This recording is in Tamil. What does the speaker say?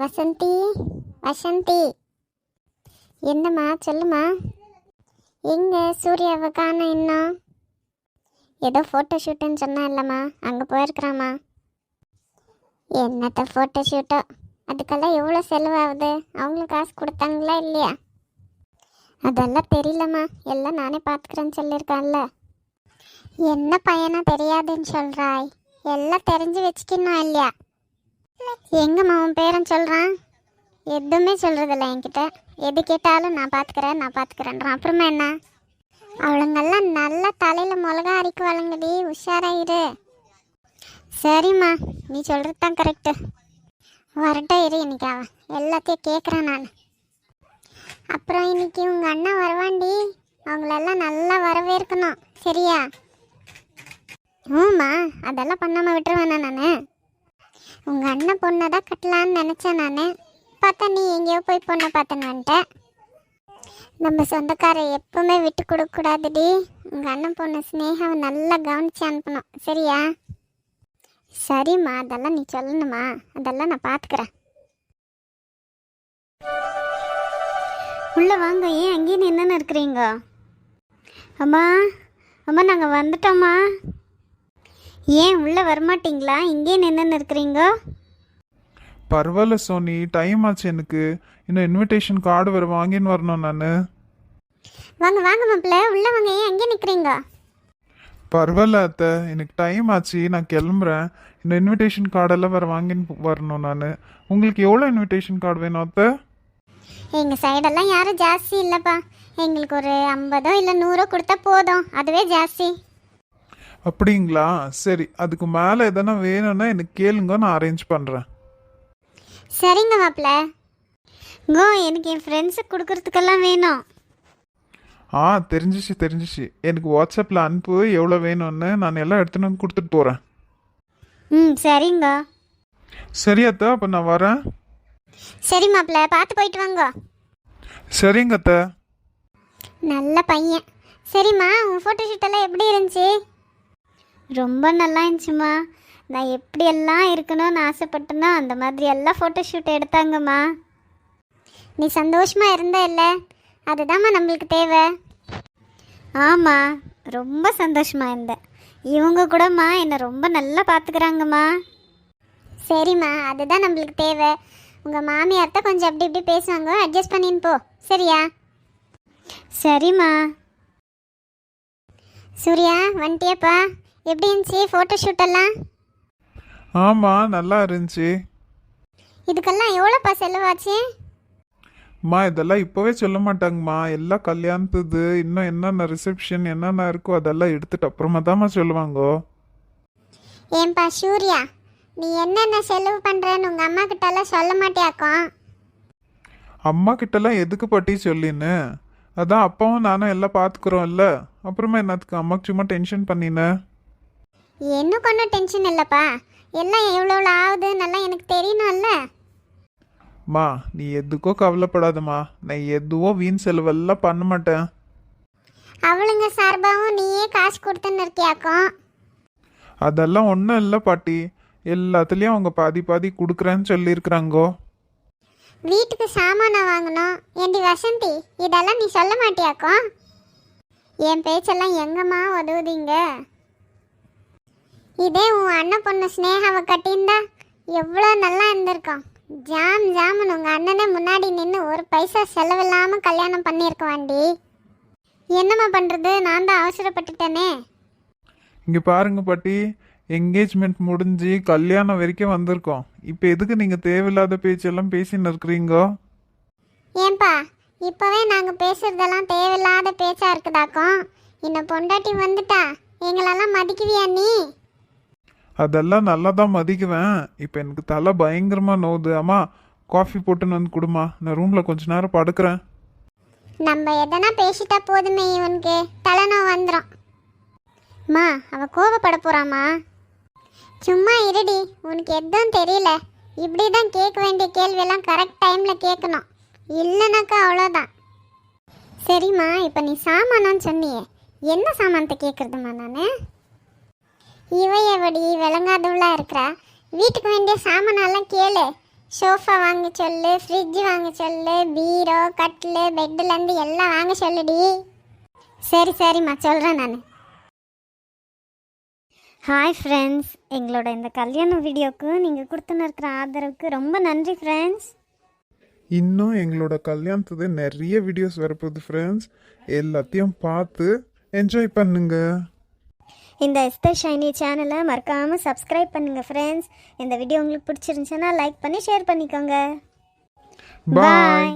வசந்தி வசந்தி. என்னம்மா சொல்லுமா எங்கே சூர்யாவை காண இன்னும்? ஏதோ ஃபோட்டோ ஷூட்டுன்னு சொன்னா இல்லைம்மா அங்கே போயிருக்கிறாம்மா. என்னத்த ஃபோட்டோ ஷூட்டோ அதுக்கெல்லாம் எவ்வளோ செலவாகுது? அவங்களுக்கு காசு கொடுத்தாங்களா இல்லையா? அதெல்லாம் தெரியலம்மா. எல்லாம் நானே பார்த்துக்கிறேன்னு சொல்லியிருக்கான்ல. என்ன பையனா தெரியாதுன்னு சொல்கிறாய் எல்லாம் தெரிஞ்சு வச்சுக்கணும் இல்லையா? எங்கம்மா உன் பேரன் சொல்கிறான் எதுவுமே சொல்கிறதில்ல என்கிட்ட. எது கேட்டாலும் நான் பார்த்துக்கிறேன் நான் பார்த்துக்கிறேன்றான் அப்புறமா என்ன? அவளுங்கெல்லாம் நல்லா தலையில் மிளகா அரைக்குவாளுங்கடி உஷாராயிரு. சரிம்மா நீ சொல்கிறது தான் கரெக்டு வரட்டா இரு இன்னைக்கு அவன் எல்லாத்தையும் கேட்குறேன் நான். அப்புறம் இன்னைக்கு உங்கள் அண்ணன் வரவாண்டி அவங்களெல்லாம் நல்லா வரவேற்கணும். சரியா? ஆமாம் அதெல்லாம் பண்ணாமல் விட்டுருவேண்ணா நான்? உங்கள் அண்ணன் பொண்ணை தான் கட்டலான்னு நினச்சேன் நான். பார்த்தா நீ எங்கேயோ போய் பொண்ணை பார்த்தேன்னு வந்துட்டேன் நம்ம சொந்தக்காரை எப்பவுமே விட்டு கொடுக்கக்கூடாதுடி உங்கள் அண்ணன் பொண்ணு ஸ்னேகாவை நல்லா கவனிச்சு அனுப்பணும். சரியா? சரிம்மா அதெல்லாம் நீ சொல்லணுமா? அதெல்லாம் நான் பார்த்துக்கிறேன். உள்ள வாங்க ஏன் அங்கேயே நின்றுன்னு இருக்கிறீங்க? அம்மா அம்மா நாங்கள் வந்துட்டோம்மா. ஏன் உள்ளே வரமாட்டீங்களா? இங்கேயே நின்றுன்னு இருக்கிறீங்க பரவாயில்ல சோனி டைம் ஆச்சு எனக்கு. இன்னும் இன்விடேஷன் கார்டு வேறு வாங்கின்னு வரணும் நான். வாங்க வாங்க மாப்பிள்ள. உள்ள வாங்க. ஏன் அங்கே நிற்கிறீங்க? பரவாயில்ல அத்தை. எனக்கு டைம் ஆச்சு. நான் கிளம்புறேன். இந்த இன்விடேஷன் கார்டெல்லாம் வேறு வாங்கின்னு வரணும் நான். உங்களுக்கு எவ்வளோ இன்விடேஷன் கார்டு வேணும் அத்தை? எங்கள் சைடெல்லாம் யாரும் ஜாஸ்தி இல்லைப்பா. எங்களுக்கு ஒரு ஐம்பதோ இல்லை நூறோ கொடுத்தா போதும். அதுவே ஜாஸ்தி. அப்படிங்களா? சரி அதுக்கு மேலே எதனா வேணும்னா எனக்கு கேளுங்க நான் அரேஞ்ச் பண்ணுறேன் சரிங்க மாப்பிள்ள. கோ எனக்கு என் ஃப்ரெண்ட்ஸுக்கு கொடுக்கறதுக்கெல்லாம் வேணும். ஆ தெரிஞ்சிச்சு தெரிஞ்சிச்சு. எனக்கு வாட்ஸ்அப்பில் அனுப்பு எவ்வளோ வேணும்னு நான் எல்லாம் எடுத்துன்னு வந்து கொடுத்துட்டு போகிறேன் ம் சரிங்க. சரி அத்தை அப்போ நான் வரேன். சரி மாப்பிள்ள பார்த்து போயிட்டு வாங்க. சரிங்க அத்தை. நல்ல பையன். சரிம்மா உன் ஃபோட்டோ ஷூட்டெல்லாம் எப்படி இருந்துச்சு? ரொம்ப நல்லா இருந்துச்சுமா நான் எப்படியெல்லாம் இருக்கணும்னு ஆசைப்பட்டனோ அந்த மாதிரி எல்லாம் ஃபோட்டோ ஷூட் எடுத்தாங்கம்மா. நீ சந்தோஷமாக இருந்த இல்லை? அதுதாம்மா நம்மளுக்கு தேவை. ஆமாம் ரொம்ப சந்தோஷமாக இருந்தேன். இவங்க கூடம்மா என்னை ரொம்ப நல்லா பார்த்துக்கிறாங்கம்மா சரிம்மா அதுதான் நம்மளுக்கு தேவை. உங்கள் மாமியார்ட்ட கொஞ்சம் அப்படி இப்படி பேசுவாங்க அட்ஜஸ்ட் பண்ணின்னு போ. சரியா? சரிம்மா. சூர்யா வந்துட்டியாப்பா? எப்படி இருந்துச்சு ஃபோட்டோ ஷூட்டெல்லாம் ஆமாம் நல்லா இருந்துச்சு. இதுக்கெல்லாம் எவ்வளோப்பா செலவாச்சு? அம்மா இதெல்லாம் இப்போவே சொல்ல மாட்டாங்கம்மா. எல்லாம் கல்யாணத்துது. இன்னும் என்னென்ன ரிசப்ஷன் என்னென்ன இருக்கோ அதெல்லாம் எடுத்துட்டு அப்புறமா தாம்மா சொல்லுவாங்க. ஏன்பா சூர்யா நீ என்னென்ன செலவு பண்ணுறன்னு உங்கள் அம்மா கிட்டலாம் சொல்ல மாட்டியாக்கும் அம்மா கிட்டலாம் எதுக்கு பட்டி சொல்லின்னு? அதான் அப்பாவும் நானும் எல்லாம் பார்த்துக்குறோம்ல. அப்புறமா என்னத்துக்கு? அம்மாக்கு சும்மா டென்ஷன் பண்ணினேன்? இன்னும் ஒன்றும் டென்ஷன் இல்லைப்பா. எல்லாம் எவ்வளோ எவ்வளோ ஆகுதுன்னெல்லாம் எனக்கு தெரியணும்ல. மா நீ எதுக்கோ கவலைப்படாதம்மா. நான் எதுவோ வீண் செலவெல்லாம் பண்ண மாட்டேன். அவளுங்க சார்பாகவும் நீயே காசு கொடுத்துன்னு இருக்கியாக்கும் அதெல்லாம் ஒன்றும் இல்லை பாட்டி. எல்லாத்துலேயும் அவங்க பாதி பாதி கொடுக்குறேன்னு சொல்லியிருக்கிறாங்கோ. வீட்டுக்கு சாமானை வாங்கணும். ஏண்டி வசந்தி இதெல்லாம் நீ சொல்ல மாட்டியாக்கும் என் பேச்செல்லாம் எங்கம்மா உதவுதீங்க இதே உன் அண்ணன் பொண்ணு ஸ்னேகாவை கட்டியிருந்தா எவ்வளோ நல்லா இருந்திருக்கும். ஜாம் ஜாமுன் உங்கள் அண்ணனே முன்னாடி நின்று ஒரு பைசா செலவில்லாமல் கல்யாணம் பண்ணியிருக்குவாண்டி. என்னம்மா பண்ணுறது நான் தான் அவசரப்பட்டுட்டேனே. இங்கே பாருங்க பாட்டி என்கேஜ்மெண்ட் முடிஞ்சு கல்யாணம் வரைக்கும் வந்திருக்கோம். இப்போ எதுக்கு நீங்கள் தேவையில்லாத பேச்செல்லாம் பேசின்னு இருக்கிறீங்கோ? ஏன்பா இப்போவே நாங்கள் பேசுறதெல்லாம் தேவையில்லாத பேச்சா இருக்குதாக்கும்? இன்னும் பொண்டாட்டி வந்துட்டா எங்களெல்லாம் மதிக்குவியா நீ? அதெல்லாம் நல்லா தான் மதிக்குவேன். இப்போ எனக்கு தலை பயங்கரமாக நோவுது. அம்மா காஃபி போட்டுன்னு வந்து கொடுமா. நான் ரூமில் கொஞ்ச நேரம் படுக்கிறேன். நம்ம எதனா பேசிட்டா போதுமே இவனுக்கு. தலைனா வந்துடும் மா அவ கோவப்பட போறாமா சும்மா இருடி. உனக்கு எதுவும் தெரியல. இப்படி தான் கேட்க வேண்டிய கேள்வியெல்லாம் கரெக்ட் டைமில் கேட்கணும். இல்லைனாக்கா அவ்வளோதான் சரிம்மா இப்போ நீ சாமானான்னு சொன்னியே. என்ன சாமானத்தை கேட்குறதுமா நான்? இவ எவடி விளங்காதவளா இருக்கிறா? வீட்டுக்கு வேண்டிய சாமானெல்லாம் கேளு. சோஃபா வாங்க சொல்லு ஃப்ரிட்ஜ் வாங்க சொல்லு பீரோ கட்டில் பெட்டுலேருந்து எல்லாம் வாங்க சொல்லுடி. சரி சரிம்மா சொல்கிறேன் நான். ஹாய் ஃப்ரெண்ட்ஸ் எங்களோட இந்த கல்யாண வீடியோக்கு நீங்கள் கொடுத்துன்னு இருக்கிற ஆதரவுக்கு ரொம்ப நன்றி ஃப்ரெண்ட்ஸ் இன்னும் எங்களோட கல்யாணத்துக்கு நிறைய வீடியோஸ் வரப்போகுது ஃப்ரெண்ட்ஸ் எல்லாத்தையும் பார்த்து என்ஜாய் பண்ணுங்கள் இந்த எஸ்தர் ஷைனி சேனலை மறக்காமல் சப்ஸ்கிரைப் பண்ணுங்கள் ஃப்ரெண்ட்ஸ் இந்த வீடியோ உங்களுக்கு பிடிச்சிருந்துச்சுன்னா லைக் பண்ணி ஷேர் பண்ணிக்கோங்க. பாய்